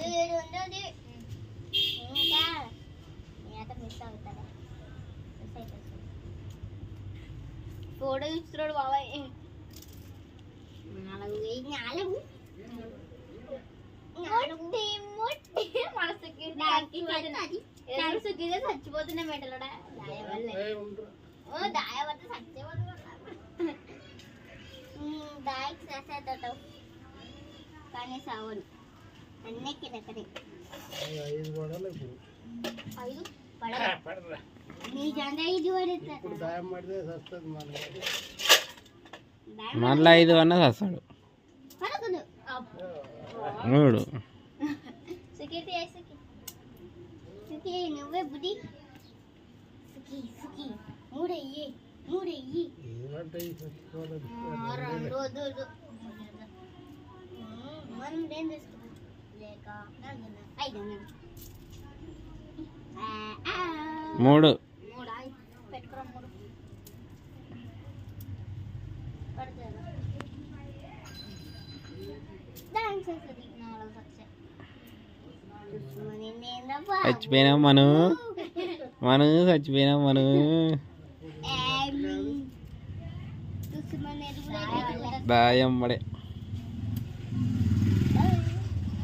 ఏడు వందలు ఇంకా నేత మిస్ అవుతాడా. మిస్ అవుతుంది ఫోటో చూస్తున్నాడు బాబాయ్. నాలుగు వెయ్యి నాలుగు. చచ్చిపోతున్నా మెటలడా దాయవల్లే ఓ దాయవద్ద చచ్చిపోతున్నా దాయకి చేసేద్దాం. కానీ సావను. అన్నెక్కి దగ్గరే. ఐదు పడాలి ఇప్పుడు. ఐదు? పడదు నీ జెండా ఇది ఇప్పుడు దాయం పడితే వస్తుంది మనకి. మళ్ళీ ఐదు అన్నది వస్తాడు మూడు. నువ్వే బుద్ధి. రెండు వద్దు వద్దు. మనం ఏం చేసుకుంటాం లేక నాలుగున్నర, ఐదున్నర. ఆ, ఆ. మూడు. చచ్చిపోయినాం మను. మను చచ్చిపోయినాం మను. దుస్సుమని ఎరుగులే దాయం పడే ముందు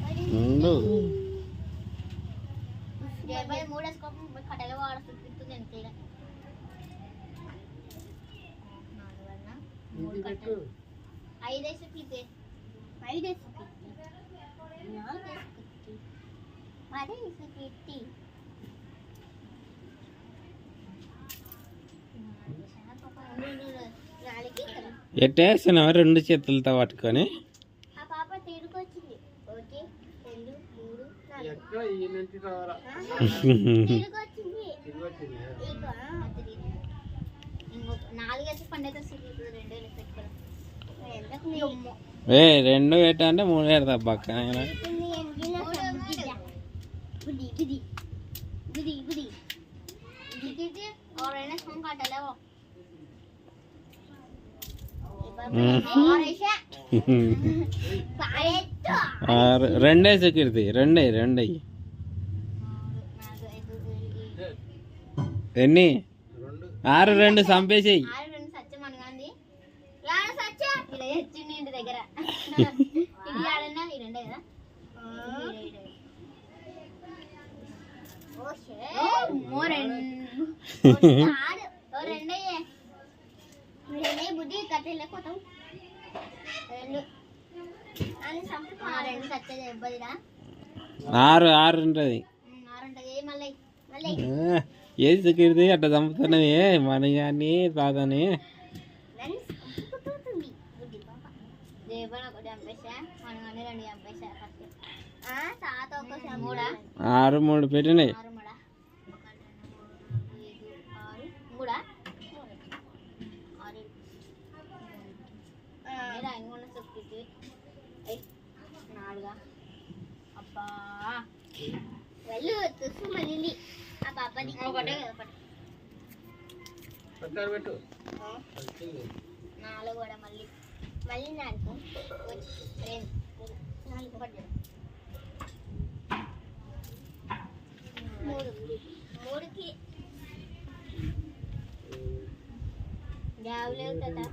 జయబాయ్ మూడు వేసుకోకుండా కట్టెలు వాడుతుంది అంతేగా నాలుగు అన్న మూడు ఇది పెట్టు కట్టెలు ఐదేసి క్లిప్ క్లిప్ ఎట్టేస్తున్నావు రెండు చేతులతో పట్టుకొని ఏ రెండు పెట్టా అంటే మూడు పెడతా పక్కన ఇప్పుడు రెండే సెక్యూరిటీ రెండే రెండే. ఎన్ని? రెండు ఆరు రెండు చంపేసేయి ఆరు. రెండు రెండయ్యే. బుద్ధి కట్టలేకపోతాం రెండు రెండు. ఆరు ఆరు ఉంటుంది ఆరుంటది మళ్ళీ మళ్ళీ ఆ, ఏది సెక్యూరిటీ అట్లా చంపుతున్నది మన కానీ తాతని నన్ను చంపుతుంది బుద్ధి పాప దేవన్ ఒకటి చంపేసా మనం అన్ని రెండు చంపేసా ఫస్ట్ ఆ తాత ఒక మూడా ఆరు మూడు పెట్టినాయి ఆరు మూడా నాలుగా అబ్బా. వెళ్ళు తుసు మళ్ళీ ఆ ఒకటే ఒకటి. పెట్టు. వచ్చింది నాలుగు కూడా మళ్ళీ. మళ్ళీ నాలుగు. వచ్చి రెండు నాలుగు. పడ్డాయి మూడు. మూడుకి. గ్యావ్ లేవు కదా.